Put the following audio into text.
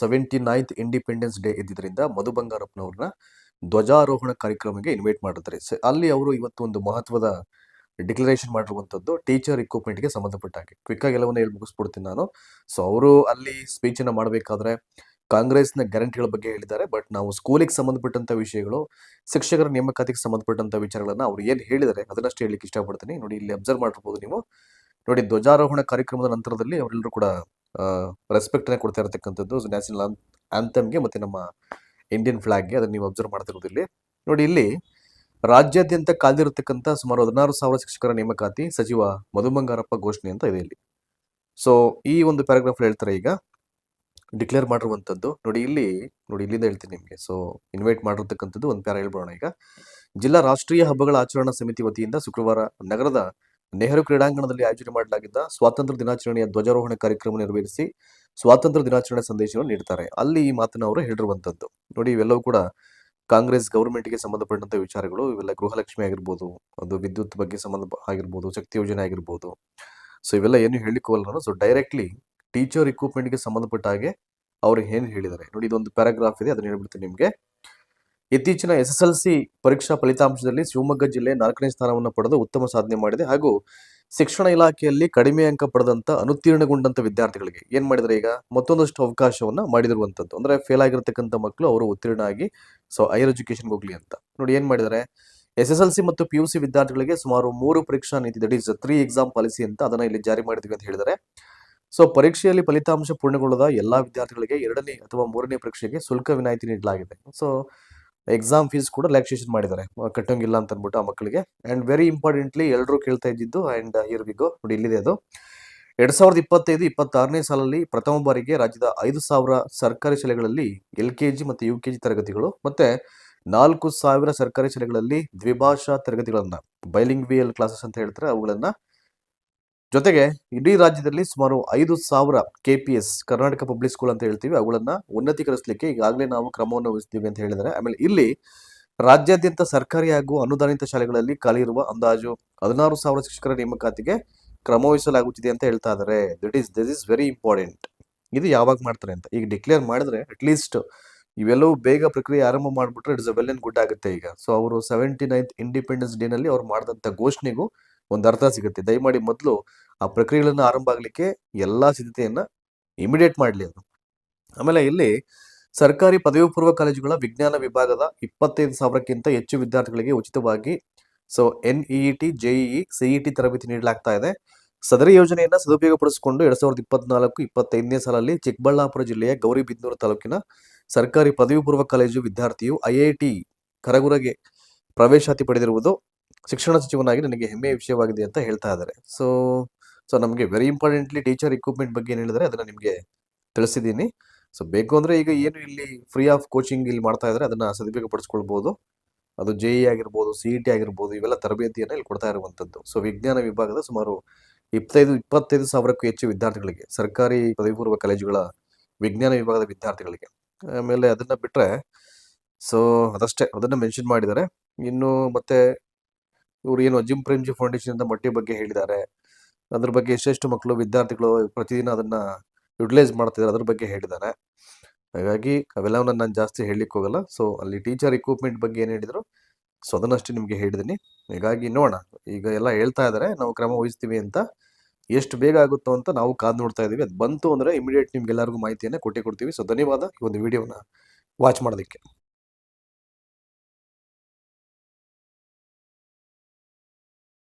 Seventy ninth independence day ಇದ್ದಿದ್ದರಿಂದ ಮಧು ಬಂಗಾರಪ್ಪನವ್ರನ್ನ ಧ್ವಜಾರೋಹಣ ಕಾರ್ಯಕ್ರಮಕ್ಕೆ ಇನ್ವೈಟ್ ಮಾಡಿರ್ತಾರೆ. ಅಲ್ಲಿ ಅವರು ಇವತ್ತು ಒಂದು ಮಹತ್ವದ ಡಿಕ್ಲರೇಷನ್ ಮಾಡಿರುವಂಥದ್ದು ಟೀಚರ್ ಇಕ್ವಿಪ್ಮೆಂಟ್ಗೆ ಸಂಬಂಧಪಟ್ಟ ಹಾಗೆ. ಆಗಿ ಎಲ್ಲವನ್ನ ಹೇಳಿ ಮುಗಿಸ್ಬಿಡ್ತೀನಿ ನಾನು. ಸೊ ಅವರು ಅಲ್ಲಿ ಸ್ಪೀಚ್ ಅನ್ನ ಮಾಡಬೇಕಾದ್ರೆ ಕಾಂಗ್ರೆಸ್ನ ಗ್ಯಾರಂಟಿಗಳ ಬಗ್ಗೆ ಹೇಳಿದ್ದಾರೆ. ಬಟ್ ನಾವು ಸ್ಕೂಲಿಗೆ ಸಂಬಂಧಪಟ್ಟಂತ ವಿಷಯಗಳು, ಶಿಕ್ಷಕರ ನೇಮಕಾತಿಗೆ ಸಂಬಂಧಪಟ್ಟಂತ ವಿಚಾರಗಳನ್ನ ಅವ್ರು ಏನು ಹೇಳಿದ್ದಾರೆ ಅದನ್ನಷ್ಟೇ ಹೇಳಲಿಕ್ಕೆ ಇಷ್ಟಪಡ್ತೀನಿ. ನೋಡಿ, ಇಲ್ಲಿ ಅಬ್ಸರ್ವ್ ಮಾಡಿರ್ಬೋದು ನೀವು. ನೋಡಿ, ಧ್ವಜಾರೋಹಣ ಕಾರ್ಯಕ್ರಮದ ನಂತರದಲ್ಲಿ ಅವರೆಲ್ಲರೂ ಕೂಡ ರೆಸ್ಪೆಕ್ಟ್ ಅನ್ನ ಕೊಡ್ತಾ ಇರತಕ್ಕಂಥದ್ದು ನ್ಯಾಷನಲ್ ಆಂಥಮ್ಗೆ ಮತ್ತೆ ನಮ್ಮ ಇಂಡಿಯನ್ ಫ್ಲಾಗ್ಗೆ ಅದನ್ನ ನೀವು ಅಬ್ಸರ್ವ್ ಮಾಡ್ತಿರೋದು ಇಲ್ಲಿ. ನೋಡಿ ಇಲ್ಲಿ ರಾಜ್ಯಾದ್ಯಂತ ಕಾದಿರತಕ್ಕಂಥ ಸುಮಾರು ಹದಿನಾರು ಸಾವಿರ ಶಿಕ್ಷಕರ ನೇಮಕಾತಿ ಸಚಿವ ಮಧು ಬಂಗಾರಪ್ಪ ಘೋಷಣೆ ಅಂತ ಇದೆ ಇಲ್ಲಿ. ಸೊ ಈ ಒಂದು ಪ್ಯಾರಾಗ್ರಾಫ್ ಹೇಳ್ತಾರೆ ಈಗ ಡಿಕ್ಲೇರ್ ಮಾಡಿರುವಂಥದ್ದು. ನೋಡಿ ಇಲ್ಲಿ, ನೋಡಿ ಇಲ್ಲಿಂದ ಹೇಳ್ತೀನಿ ನಿಮಗೆ. ಸೊ ಇನ್ವೈಟ್ ಮಾಡಿರ್ತಕ್ಕಂಥದ್ದು ಒಂದು ಪ್ಯಾರ ಹೇಳ್ಬೋಣ ಈಗ. ಜಿಲ್ಲಾ ರಾಷ್ಟ್ರೀಯ ಹಬ್ಬಗಳ ಆಚರಣಾ ಸಮಿತಿ ವತಿಯಿಂದ ಶುಕ್ರವಾರ ನಗರದ ನೆಹರು ಕ್ರೀಡಾಂಗಣದಲ್ಲಿ ಆಯೋಜನೆ ಮಾಡಲಾಗಿದ್ದ ಸ್ವಾತಂತ್ರ್ಯ ದಿನಾಚರಣೆಯ ಧ್ವಜಾರೋಹಣ ಕಾರ್ಯಕ್ರಮ ನೆರವೇರಿಸಿ ಸ್ವಾತಂತ್ರ್ಯ ದಿನಾಚರಣೆ ಸಂದೇಶವನ್ನು ನೀಡ್ತಾರೆ. ಅಲ್ಲಿ ಈ ಮಾತನ್ನು ಅವರು ಹೇಳಿರುವಂಥದ್ದು ನೋಡಿ, ಇವೆಲ್ಲವೂ ಕೂಡ ಕಾಂಗ್ರೆಸ್ ಗೌರ್ಮೆಂಟ್ಗೆ ಸಂಬಂಧಪಟ್ಟಂತ ವಿಚಾರಗಳು. ಇವೆಲ್ಲ ಗೃಹಲಕ್ಷ್ಮಿ ಆಗಿರ್ಬೋದು, ಅದು ವಿದ್ಯುತ್ ಬಗ್ಗೆ ಸಂಬಂಧ ಆಗಿರ್ಬೋದು, ಶಕ್ತಿ ಯೋಜನೆ ಆಗಿರ್ಬೋದು. ಸೊ, ಇವೆಲ್ಲ ಏನು ಹೇಳಿಕ್ಕೆ ಹೋಗಲ್ಲ ನಾನು ಸೊ ಡೈರೆಕ್ಟ್ಲಿ ಟೀಚರ್ ಇಕ್ವಿಪ್ಮೆಂಟ್ಗೆ ಸಂಬಂಧಪಟ್ಟ ಹಾಗೆ ಅವ್ರು ಏನು ಹೇಳಿದ್ದಾರೆ. ನೋಡಿ, ಇದೊಂದು ಪ್ಯಾರಾಗ್ರಾಫ್ ಇದೆ. ಅದನ್ನ ಹೇಳ್ಬಿಡ್ತೀನಿ ನಿಮಗೆ. ಇತ್ತೀಚಿನ ಎಸ್ ಎಸ್ ಎಲ್ ಸಿ ಪರೀಕ್ಷಾ ಫಲಿತಾಂಶದಲ್ಲಿ ಶಿವಮೊಗ್ಗ ಜಿಲ್ಲೆ ನಾಲ್ಕನೇ ಸ್ಥಾನವನ್ನು ಪಡೆದು ಉತ್ತಮ ಸಾಧನೆ ಮಾಡಿದೆ ಹಾಗೂ ಶಿಕ್ಷಣ ಇಲಾಖೆಯಲ್ಲಿ ಕಡಿಮೆ ಅಂಕ ಪಡೆದಂತ ಅನುತ್ತೀರ್ಣಗೊಂಡಂತ ವಿದ್ಯಾರ್ಥಿಗಳಿಗೆ ಏನ್ ಮಾಡಿದ್ರೆ ಈಗ ಮತ್ತೊಂದಷ್ಟು ಅವಕಾಶವನ್ನ ಮಾಡಿದಿರುವಂತದ್ದು ಅಂದ್ರೆ ಫೇಲ್ ಆಗಿರತಕ್ಕಂಥ ಮಕ್ಕಳು ಅವರು ಉತ್ತೀರ್ಣ ಆಗಿ ಸೊ ಹೈಯರ್ ಎಜುಕೇಶನ್ಗೆ ಹೋಗ್ಲಿ ಅಂತ. ನೋಡಿ ಏನ್ ಮಾಡಿದರೆ ಎಸ್ ಎಸ್ ಎಲ್ ಸಿ ಮತ್ತು ಪಿ ಯು ಸಿ ವಿದ್ಯಾರ್ಥಿಗಳಿಗೆ ಸುಮಾರು ಮೂರು ಪರೀಕ್ಷಾ ನೀತಿ that is three exam policy ಅಂತ ಅದನ್ನ ಇಲ್ಲಿ ಜಾರಿ ಮಾಡಿದ್ವಿ ಅಂತ ಹೇಳಿದರೆ ಸೊ ಪರೀಕ್ಷೆಯಲ್ಲಿ ಫಲಿತಾಂಶ ಪೂರ್ಣಗೊಳ್ಳದ ಎಲ್ಲಾ ವಿದ್ಯಾರ್ಥಿಗಳಿಗೆ ಎರಡನೇ ಅಥವಾ ಮೂರನೇ ಪರೀಕ್ಷೆಗೆ ಶುಲ್ಕ ವಿನಾಯಿತಿ ನೀಡಲಾಗಿದೆ. ಸೊ ಎಕ್ಸಾಮ್ ಫೀಸ್ ಕೂಡ ರಿಲ್ಯಾಕ್ಸೇಷನ್ ಮಾಡಿದ್ದಾರೆ. ಕಟ್ಟೋಂಗಿಲ್ಲ ಅಂತ ಅಂದ್ಬಿಟ್ಟು ಆ ಮಕ್ಕಳಿಗೆ. ಅಂಡ್ ವೆರಿ ಇಂಪಾರ್ಟೆಂಟ್ಲಿ ಎಲ್ಲರೂ ಕೇಳ್ತಾ ಇದ್ದಿದ್ದು ಅಂಡ್ ಹಿಯರ್ ವಿ ಗೋ ನೋಡಿ, ಇಲ್ಲಿದೆ ಅದು. ಎರಡ್ ಸಾವಿರದ ಇಪ್ಪತ್ತೈದು, ಇಪ್ಪತ್ತಾರನೇ ಸಾಲಲ್ಲಿ ಪ್ರಥಮ ಬಾರಿಗೆ ರಾಜ್ಯದ ಐದು ಸಾವಿರ ಸರ್ಕಾರಿ ಶಾಲೆಗಳಲ್ಲಿ ಎಲ್ ಕೆ ಜಿ ಮತ್ತು ಯು ಕೆ ಜಿ ತರಗತಿಗಳು ಮತ್ತೆ ನಾಲ್ಕು ಸಾವಿರ ಸರ್ಕಾರಿ ಶಾಲೆಗಳಲ್ಲಿ ದ್ವಿಭಾಷಾ ತರಗತಿಗಳನ್ನ ಬೈಲಿಂಗ್ವಿಯಲ್ ಕ್ಲಾಸಸ್ ಅಂತ ಹೇಳ್ತಾರೆ ಅವುಗಳನ್ನ ಜೊತೆಗೆ ಇಡೀ ರಾಜ್ಯದಲ್ಲಿ ಸುಮಾರು ಐದು ಸಾವಿರ K P S Karnataka public school ಅಂತ ಹೇಳ್ತೀವಿ. ಅವುಗಳನ್ನ ಉನ್ನತೀಕರಿಸಲಿಕ್ಕೆ ಈಗಾಗಲೇ ನಾವು ಕ್ರಮವನ್ನು ವಹಿಸ್ತೀವಿ ಅಂತ ಹೇಳಿದರೆ ಆಮೇಲೆ ಇಲ್ಲಿ ರಾಜ್ಯಾದ್ಯಂತ ಸರ್ಕಾರಿ ಹಾಗೂ ಅನುದಾನಿತ ಶಾಲೆಗಳಲ್ಲಿ ಖಾಲಿ ಇರುವ ಅಂದಾಜು ಹದಿನಾರು ಸಾವಿರ ಶಿಕ್ಷಕರ ನೇಮಕಾತಿಗೆ ಕ್ರಮ ವಹಿಸಲಾಗುತ್ತಿದೆ ಅಂತ ಹೇಳ್ತಾ ಇದ್ದಾರೆ. That is this is very important ಇದು ಯಾವಾಗ ಮಾಡ್ತಾರೆ ಅಂತ? ಈಗ ಡಿಕ್ಲೇರ್ ಮಾಡಿದ್ರೆ ಅಟ್ಲೀಸ್ಟ್ ಇವೆಲ್ಲವೂ ಬೇಗ ಪ್ರಕ್ರಿಯೆ ಆರಂಭ ಮಾಡಿಬಿಟ್ರೆ it's a well and good ಆಗುತ್ತೆ ಈಗ. ಸೊ ಅವರು ಸೆವೆಂಟಿ ನೈನ್ತ್ ಇಂಡಿಪೆಂಡೆನ್ಸ್ ಡೇ ನಲ್ಲಿ ಅವ್ರು ಮಾಡಿದಂಥ ಘೋಷಣೆಗೂ ಒಂದು ಅರ್ಥ ಸಿಗುತ್ತೆ. ದಯಮಾಡಿ ಮೊದಲು ಆ ಪ್ರಕ್ರಿಯೆಗಳನ್ನು ಆರಂಭ ಆಗಲಿಕ್ಕೆ ಎಲ್ಲ ಸಿದ್ಧತೆಯನ್ನು ಇಮಿಡಿಯೇಟ್ ಮಾಡಲಿ ಅದು ಆಮೇಲೆ ಇಲ್ಲಿ ಸರ್ಕಾರಿ ಪದವಿ ಪೂರ್ವ ಕಾಲೇಜುಗಳ ವಿಜ್ಞಾನ ವಿಭಾಗದ ಇಪ್ಪತ್ತೈದು ಸಾವಿರಕ್ಕಿಂತ ಹೆಚ್ಚು ವಿದ್ಯಾರ್ಥಿಗಳಿಗೆ ಉಚಿತವಾಗಿ so N E T JEE CET ತರಬೇತಿ ನೀಡಲಾಗ್ತಾ ಇದೆ. ಸದರಿ ಯೋಜನೆಯನ್ನು ಸದುಪಯೋಗಪಡಿಸಿಕೊಂಡು ಎರಡ್ ಸಾವಿರದ ಇಪ್ಪತ್ನಾಲ್ಕು, ಇಪ್ಪತ್ತೈದನೇ ಸಾಲಲ್ಲಿ ಚಿಕ್ಕಬಳ್ಳಾಪುರ ಜಿಲ್ಲೆಯ ಗೌರಿಬಿದನೂರು ತಾಲೂಕಿನ ಸರ್ಕಾರಿ ಪದವಿ ಪೂರ್ವ ಕಾಲೇಜು ವಿದ್ಯಾರ್ಥಿಯು ಐಐಟಿ ಕರಗುರಗೆ ಪ್ರವೇಶಾತಿ ಪಡೆದಿರುವುದು ಶಿಕ್ಷಣ ಸಚಿವನಾಗಿ ನನಗೆ ಹೆಮ್ಮೆಯ ವಿಷಯವಾಗಿದೆ ಅಂತ ಹೇಳ್ತಾ ಇದ್ದಾರೆ. ಸೊ ಸೊ ನಮಗೆ ವೆರಿ ಇಂಪಾರ್ಟೆಂಟ್ಲಿ ಟೀಚರ್ ಇಕ್ವಿಪ್ಮೆಂಟ್ ಬಗ್ಗೆ ಏನು ಹೇಳಿದರೆ ಅದನ್ನು ನಿಮಗೆ ತಿಳಿಸಿದ್ದೀನಿ. ಸೊ ಬೇಕು ಅಂದರೆ ಈಗ ಏನು ಇಲ್ಲಿ ಫ್ರೀ ಆಫ್ ಕೋಚಿಂಗ್ ಇಲ್ಲಿ ಮಾಡ್ತಾ ಇದ್ದಾರೆ ಅದನ್ನು ಸದುಪಯೋಗ ಪಡಿಸ್ಕೊಳ್ಬೋದು ಅದು ಜೆ ಇ ಆಗಿರ್ಬೋದು ಸಿ ಇ ಟಿ ಆಗಿರ್ಬೋದು, ಇವೆಲ್ಲ ತರಬೇತಿಯನ್ನು ಇಲ್ಲಿ ಕೊಡ್ತಾ ಇರುವಂಥದ್ದು. ಸೊ ವಿಜ್ಞಾನ ವಿಭಾಗದ ಸುಮಾರು ಇಪ್ಪತ್ತೈದು ಇಪ್ಪತ್ತೈದು ಸಾವಿರಕ್ಕೂ ಹೆಚ್ಚು ವಿದ್ಯಾರ್ಥಿಗಳಿಗೆ, ಸರ್ಕಾರಿ ಪದವಿಪೂರ್ವ ಕಾಲೇಜುಗಳ ವಿಜ್ಞಾನ ವಿಭಾಗದ ವಿದ್ಯಾರ್ಥಿಗಳಿಗೆ. ಆಮೇಲೆ ಅದನ್ನು ಬಿಟ್ಟರೆ ಸೊ ಅದಷ್ಟೇ, ಅದನ್ನು ಮೆನ್ಷನ್ ಮಾಡಿದ್ದಾರೆ. ಇನ್ನು ಮತ್ತೆ ಇವರು ಏನು ಜಿಮ್ ಪ್ರೇಮ್ಜಿ ಫೌಂಡೇಶನ್ ಅಂತ ಮೊಟ್ಟೆ ಬಗ್ಗೆ ಹೇಳಿದ್ದಾರೆ. ಅದ್ರ ಬಗ್ಗೆ ಎಷ್ಟೆಷ್ಟು ಮಕ್ಕಳು, ವಿದ್ಯಾರ್ಥಿಗಳು ಪ್ರತಿದಿನ ಅದನ್ನ ಯುಟಿಲೈಸ್ ಮಾಡ್ತಿದ್ದಾರೆ ಅದ್ರ ಬಗ್ಗೆ ಹೇಳಿದ್ದಾರೆ. ಹಾಗಾಗಿ ಅವೆಲ್ಲವನ್ನ ನಾನು ಜಾಸ್ತಿ ಹೇಳಲಿಕ್ಕೆ ಹೋಗಲ್ಲ. ಸೊ ಅಲ್ಲಿ ಟೀಚರ್ ಇಕ್ವಿಪ್ಮೆಂಟ್ ಬಗ್ಗೆ ಏನು ಹೇಳಿದ್ರು? ಸೊ ಅದನ್ನಷ್ಟೇ ನಿಮಗೆ ಹೇಳಿದ್ದೀನಿ. ಹೀಗಾಗಿ ನೋಡೋಣ. ಈಗ ಎಲ್ಲ ಹೇಳ್ತಾ ಇದ್ದಾರೆ. ನಾವು ಕ್ರಮ ವಹಿಸ್ತೀವಿ ಅಂತ. ಎಷ್ಟು ಬೇಗ ಆಗುತ್ತೋ ಅಂತ ನಾವು ಕಾದು ನೋಡ್ತಾ ಇದೀವಿ. ಅದು ಬಂತು ಅಂದ್ರೆ ಇಮಿಡಿಯೇಟ್ ನಿಮ್ಗೆಲ್ಲರಿಗೂ ಮಾಹಿತಿಯನ್ನು ಕೊಟ್ಟಿ ಕೊಡ್ತೀವಿ. ಸೊ ಧನ್ಯವಾದ. ಈ ಒಂದು ವಿಡಿಯೋನ ವಾಚ್ ಮಾಡೋದಕ್ಕೆ.